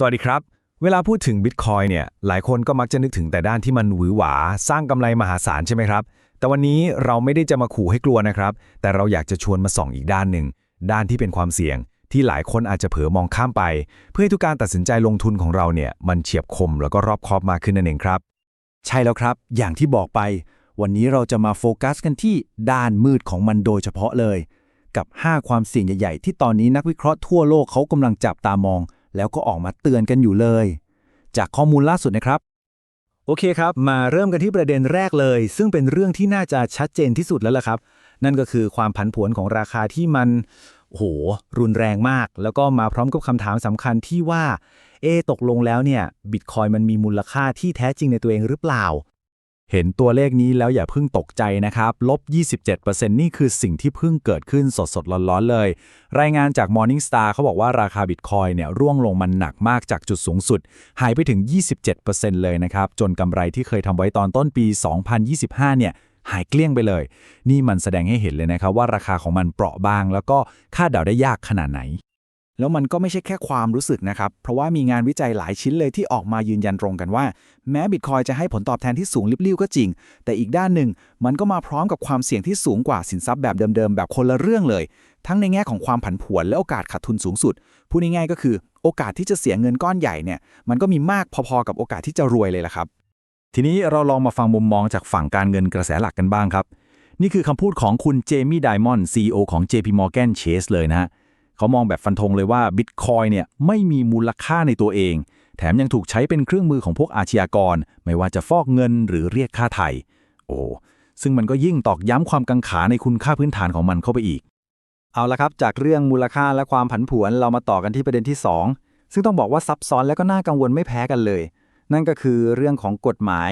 สวัสดีครับ เวลาพูดถึง Bitcoin เนี่ย หลายคนก็มักจะนึกถึงแต่ด้านที่มันหวือหวา สร้างกำไรมหาศาลใช่ไหมครับ แต่วันนี้เราไม่ได้จะมาขู่ให้กลัวนะครับ แต่เราอยากจะชวนมาส่องอีกด้านหนึ่ง ด้านที่เป็นความเสี่ยง ที่หลายคนอาจจะเผลอมองข้ามไป เพื่อให้ทุกการตัดสินใจลงทุนของเราเนี่ย มันเฉียบคมแล้วก็รอบคอบมากขึ้นนั่นเองครับ ใช่แล้วครับ อย่างที่บอกไป วันนี้เราจะมาโฟกัสกันที่ด้านมืดของมันโดยเฉพาะเลย กับ 5 ความเสี่ยงใหญ่ๆ ที่ตอนนี้นักวิเคราะห์ทั่วโลกเขากำลังจับตามอง แล้วก็ออกมาเตือนกันอยู่เลย จากข้อมูลล่าสุดนะครับ โอเคครับ มาเริ่มกันที่ประเด็นแรกเลย ซึ่งเป็นเรื่องที่น่าจะชัดเจนที่สุดแล้วล่ะครับ นั่นก็คือความผันผวนของราคาที่มันโห รุนแรงมาก แล้วก็มาพร้อมกับคำถามสำคัญที่ว่า เอตกลงแล้วเนี่ยบิตคอยมันมีมูลค่าที่แท้จริงในตัวเองหรือเปล่า เห็นตัวเลขนี้แล้วอย่าเพิ่งตกใจนะครับ ลบ 27%นี่คือสิ่งที่เพิ่งเกิดขึ้นสดๆ ร้อนๆ เลย รายงานจาก Morningstar เขาบอกว่าราคาบิตคอยเนี่ยร่วงลงมันหนักมากจากจุดสูงสุด หายไปถึง 27%เลยนะครับ จนกำไรที่เคยทำไว้ตอนต้นปี 2025 เนี่ยหายเกลี้ยงไปเลย นี่มันแสดงให้เห็นเลยนะครับว่าราคาของมันเปราะบาง แล้วก็คาดเดาได้ยากขนาดไหน แล้วมันก็ไม่ใช่แค่ความรู้สึกนะครับ เพราะว่ามีงานวิจัยหลายชิ้นเลยที่ออกมายืนยันตรงกันว่า แม้บิตคอยจะให้ผลตอบแทนที่สูงลิบลิ่วก็จริง แต่อีกด้านหนึ่ง มันก็มาพร้อมกับความเสี่ยงที่สูงกว่าสินทรัพย์แบบเดิมๆ แบบคนละเรื่องเลย ทั้งในแง่ของความผันผวนและโอกาสขาดทุนสูงสุด พูดง่ายๆก็คือ โอกาสที่จะเสียเงินก้อนใหญ่เนี่ย มันก็มีมากพอๆกับโอกาสที่จะรวยเลยละครับ ทีนี้เราลองมาฟังมุมมองจากฝั่งการเงินกระแสหลักกันบ้างครับ นี่คือคำพูดของคุณเจมี่ไดมอนด์ CEO ของ JP Morgan Chase เลยนะฮะ เขามองแบบฟันธงเลยว่า Bitcoin เนี่ยไม่มีมูลค่าในตัวเอง แถมยังถูกใช้เป็นเครื่องมือของพวกอาชญากร ไม่ว่าจะฟอกเงินหรือเรียกค่าไถ่โอ้ซึ่งมันก็ยิ่งตอกย้ำความกังขาในคุณค่าพื้นฐานของมันเข้าไปอีก เอาละครับ จากเรื่องมูลค่าและความผันผวนเรามาต่อกันที่ประเด็นที่ 2 ซึ่งต้องบอกว่าซับซ้อนและก็น่ากังวลไม่แพ้กันเลย นั่นก็คือเรื่องของกฎหมาย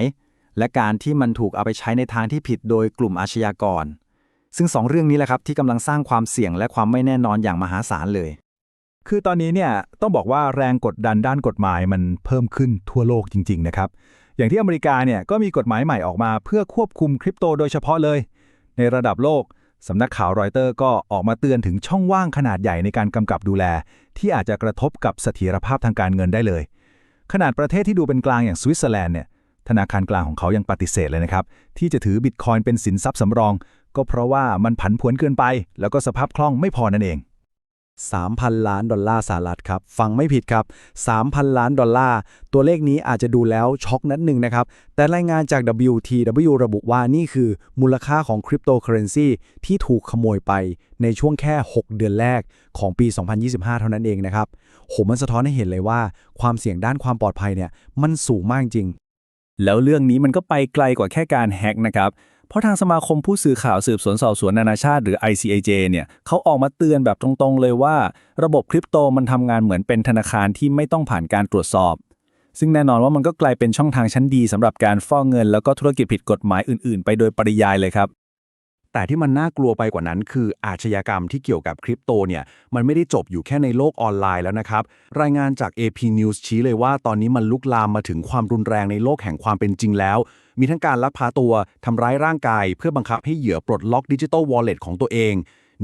และการที่มันถูกเอาไปใช้ในทางที่ผิดโดยกลุ่มอาชญากร ซึ่งสองเรื่องนี้แหละครับที่กำลังสร้างความเสี่ยงและความไม่แน่นอนอย่างมหาศาลเลย คือตอนนี้เนี่ยต้องบอกว่าแรงกดดันด้านกฎหมายมันเพิ่มขึ้นทั่วโลกจริง ๆ นะครับ อย่างที่อเมริกาเนี่ยก็มีกฎหมายใหม่ออกมาเพื่อควบคุมคริปโตโดยเฉพาะเลย ในระดับโลกสำนักข่าวรอยเตอร์ก็ออกมาเตือนถึงช่องว่างขนาดใหญ่ในการกำกับดูแล ที่อาจจะกระทบกับเสถียรภาพทางการเงินได้เลย ขนาดประเทศที่ดูเป็นกลางอย่างสวิตเซอร์แลนด์เนี่ยธนาคารกลางของเขายังปฏิเสธเลยนะครับ ที่จะถือบิตคอยน์เป็นสินทรัพย์สำรอง ก็เพราะว่ามันผันผวนเกินไป แล้วก็สภาพคล่องไม่พอนั่นเอง 3,000 ล้านดอลลาร์สหรัฐครับ ฟังไม่ผิดครับ 3,000 ล้านดอลลาร์ ตัวเลขนี้อาจจะดูแล้วช็อกนัดหนึ่งนะครับ แต่รายงานจาก WTW ระบุว่านี่คือมูลค่าของคริปโตเคอเรนซีที่ถูกขโมยไปในช่วงแค่ 6 เดือนแรกของปี 2025 เท่านั้นเองนะครับโหมันสะท้อนให้เห็นเลยว่า ความเสี่ยงด้านความปลอดภัยเนี่ยมันสูงมากจริง แล้วเรื่องนี้มันก็ไปไกลกว่าแค่การแฮกนะครับ เพราะทางสมาคมผู้สื่อข่าวสืบสวนสอบสวนนานาชาติหรือ ICAJ เนี่ยเขาออกมาเตือนแบบตรงๆเลยว่า ระบบคริปโตมันทำงานเหมือนเป็นธนาคารที่ไม่ต้องผ่านการตรวจสอบ ซึ่งแน่นอนว่ามันก็กลายเป็นช่องทางชั้นดีสำหรับการฟอกเงิน แล้วก็ธุรกิจผิดกฎหมายอื่นๆ ไปโดยปริยายเลยครับแต่ที่มันน่ากลัวไปกว่านั้นคืออาชญากรรมที่เกี่ยวกับคริปโตเนี่ยมันไม่ได้จบอยู่แค่ในโลกออนไลน์แล้วนะครับ รายงานจาก AP News ชี้เลยว่าตอนนี้มันลุกลามมาถึงความรุนแรงในโลกแห่งความเป็นจริงแล้ว มีทั้งการลักพาตัวทำร้ายร่างกาย เพื่อบังคับให้เหยื่อปลดล็อกดิจิ t a ลวอลเล็ตของตัวเอง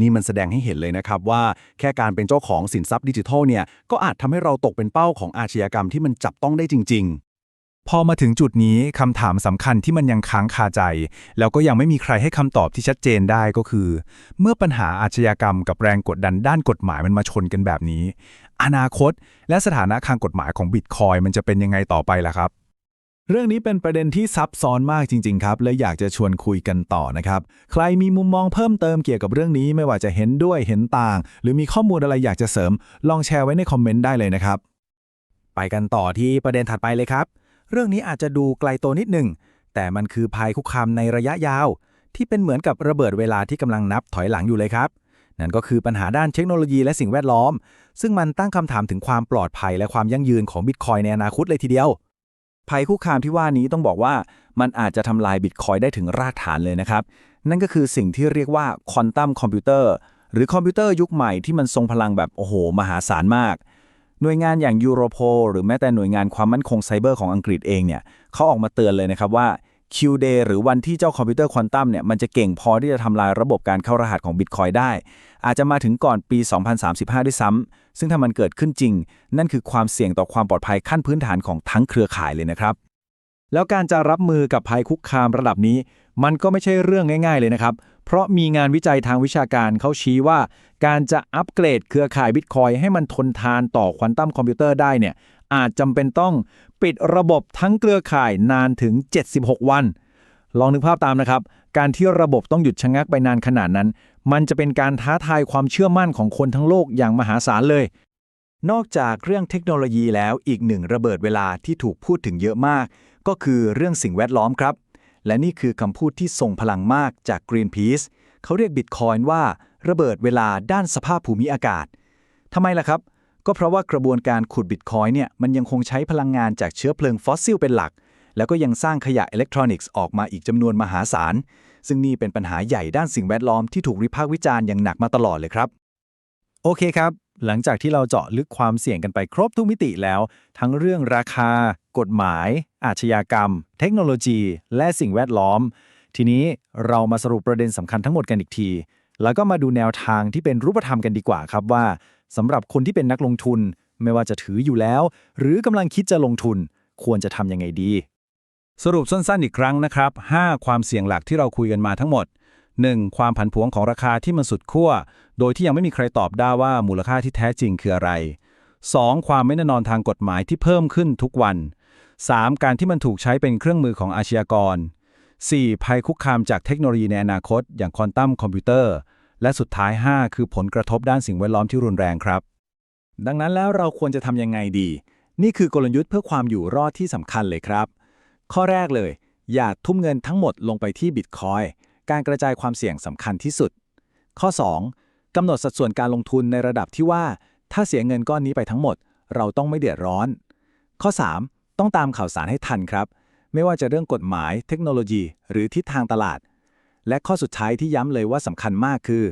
นี่มันแสดงให้เห็นเลยนะครับว่าแค่การเป็นเจ้าของสินทรัพย์ดิจิทัลเนี่ยก็อาจทำให้เราตกเป็นเป้าของอาชญากรรมที่มันจับต้องได้จริง ๆพอมาถึงจุดนี้คำถามสำคัญที่มันยังค้างคาใจ แล้วก็ยังไม่มีใครให้คำตอบที่ชัดเจนได้ก็คือ เมื่อปัญหาอาชญากรรมกับแรงกดดันด้านกฎหมายมันมาชนกันแบบนี้ อนาคตและสถานะทางกฎหมายของบิตคอยมันจะเป็นยังไงต่อไปล่ะครับ เรื่องนี้เป็นประเด็นที่ซับซ้อนมากจริง ๆ ครับ และอยากจะชวนคุยกันต่อนะครับ ใครมีมุมมองเพิ่มเติมเกี่ยวกับเรื่องนี้ไม่ว่าจะเห็นด้วยเห็นต่าง หรือมีข้อมูลอะไรอยากจะเสริม ลองแชร์ไว้ในคอมเมนต์ได้เลยนะครับ ไปกันต่อที่ประเด็นถัดไปเลยครับ เรื่องนี้อาจจะดูไกลตัวนิดหนึ่งแต่มันคือภัยคุกคามในระยะยาว ที่เป็นเหมือนกับระเบิดเวลาที่กำลังนับถอยหลังอยู่เลยครับ นั่นก็คือปัญหาด้านเทคโนโลยีและสิ่งแวดล้อม ซึ่งมันตั้งคำถามถึงความปลอดภัยและความยั่งยืนของบิตคอยในอนาคตเลยทีเดียว ภัยคุกคามที่ว่านี้ต้องบอกว่ามันอาจจะทำลายบิตคอยได้ถึงรากฐานเลยนะครับ นั่นก็คือสิ่งที่เรียกว่าควอนตัมคอมพิวเตอร์หรือคอมพิวเตอร์ยุคใหม่ที่มันทรงพลังแบบโอ้โห มหาศาลมาก หน่วยงานอย่างยูโรโพหรือแม้แต่หน่วยงานความมั่นคงไซเบอร์ของอังกฤษเองเนี่ยเขาออกมาเตือนเลยนะครับว่า Q-Day หรือวันที่เจ้าคอมพิวเตอร์ควอนตัมเนี่ยมันจะเก่งพอที่จะทำลายระบบการเข้ารหัสของ Bitcoin ได้ อาจจะมาถึงก่อนปี 2035 ด้วยซ้ำ ซึ่งถ้ามันเกิดขึ้นจริง นั่นคือความเสี่ยงต่อความปลอดภัยขั้นพื้นฐานของทั้งเครือข่ายเลยนะครับ แล้วการจะรับมือกับภัยคุกคามระดับนี้ มันก็ไม่ใช่เรื่องง่าย ๆ เลยนะครับ เพราะมีงานวิจัยทางวิชาการเขาชี้ว่า การจะอัปเกรดเครือข่ายบิตคอยให้มันทนทานต่อควอนตัมคอมพิวเตอร์ได้เนี่ยอาจจำเป็นต้องปิดระบบทั้งเครือข่ายนานถึง 76 วัน ลองนึกภาพตามนะครับ การที่ระบบต้องหยุดชะงักไปนานขนาดนั้น มันจะเป็นการท้าทายความเชื่อมั่นของคนทั้งโลกอย่างมหาศาลเลย นอกจากเรื่องเทคโนโลยีแล้วอีกหนึ่งระเบิดเวลาที่ถูกพูดถึงเยอะมาก ก็คือเรื่องสิ่งแวดล้อมครับ และนี่คือคำพูดที่ทรงพลังมากจาก Greenpeace เขาเรียกบิตคอยน์ว่า ระเบิดเวลาด้านสภาพภูมิอากาศทำไมล่ะครับ ก็เพราะว่ากระบวนการขุดบิตคอยน์เนี่ยมันยังคงใช้พลังงานจากเชื้อเพลิงฟอสซิลเป็นหลัก แล้วก็ยังสร้างขยะอิเล็กทรอนิกส์ออกมาอีกจำนวนมหาศาล ซึ่งนี่เป็นปัญหาใหญ่ด้านสิ่งแวดล้อมที่ถูกวิพากษ์วิจารณ์อย่างหนักมาตลอดเลยครับ โอเคครับ หลังจากที่เราเจาะลึกความเสี่ยงกันไปครบทุกมิติแล้ว ทั้งเรื่องราคา กฎหมาย อาชญากรรม เทคโนโลยี และสิ่งแวดล้อม ทีนี้เรามาสรุปประเด็นสำคัญทั้งหมดกันอีกที แล้วก็มาดูแนวทางที่เป็นรูปธรรมกันดีกว่าครับว่าสำหรับคนที่เป็นนักลงทุน ไม่ว่าจะถืออยู่แล้ว หรือกำลังคิดจะลงทุน ควรจะทำยังไงดี สรุปสั้นๆอีกครั้งนะครับ 5 ความเสี่ยงหลักที่เราคุยกันมาทั้งหมด 1. ความผันผวนของราคาที่มันสุดขั้ว โดยที่ยังไม่มีใครตอบได้ว่ามูลค่าที่แท้จริงคืออะไร 2. ความไม่แน่นอนทางกฎหมายที่เพิ่มขึ้นทุกวัน 3. การที่มันถูกใช้เป็นเครื่องมือของอาชญากร 4. ภัยคุกคามจากเทคโนโลยีในอนาคต อย่างควอนตัมคอมพิวเตอร์ และสุดท้าย 5 คือผลกระทบด้านสิ่งแวดล้อมที่รุนแรงครับ ดังนั้นแล้วเราควรจะทำยังไงดี นี่คือกลยุทธ์เพื่อความอยู่รอดที่สำคัญเลยครับ ข้อแรกเลย อย่าทุ่มเงินทั้งหมดลงไปที่บิตคอยการกระจายความเสี่ยงสำคัญที่สุด ข้อ 2. กำหนดสัดส่วนการลงทุนในระดับที่ว่า ถ้าเสียเงินก้อนนี้ไปทั้งหมด เราต้องไม่เดือดร้อน ข้อ 3. ต้องตามข่าวสารให้ทันครับ ไม่ว่าจะเรื่องกฎหมาย เทคโนโลยี หรือทิศทางตลาด และข้อสุดท้ายที่ย้ำเลยว่าสำคัญมากคือ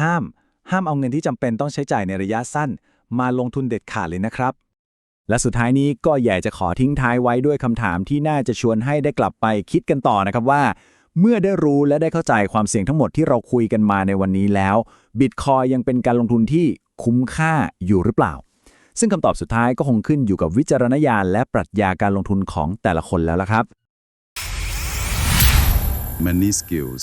ห้าม ห้ามเอาเงินที่จำเป็นต้องใช้จ่ายในระยะสั้น มาลงทุนเด็ดขาดเลยนะครับ และสุดท้ายนี้ก็อยากจะขอทิ้งท้ายไว้ด้วยคำถามที่น่าจะชวนให้ได้กลับไปคิดกันต่อนะครับว่า เมื่อได้รู้และได้เข้าใจความเสี่ยงทั้งหมดที่เราคุยกันมาในวันนี้แล้วบิตคอยยังเป็นการลงทุนที่คุ้มค่าอยู่หรือเปล่า ซึ่งคำตอบสุดท้ายก็คงขึ้นอยู่กับวิจารณญาณและปรัชญาการลงทุนของแต่ละคนแล้วล่ะครับ Money Skills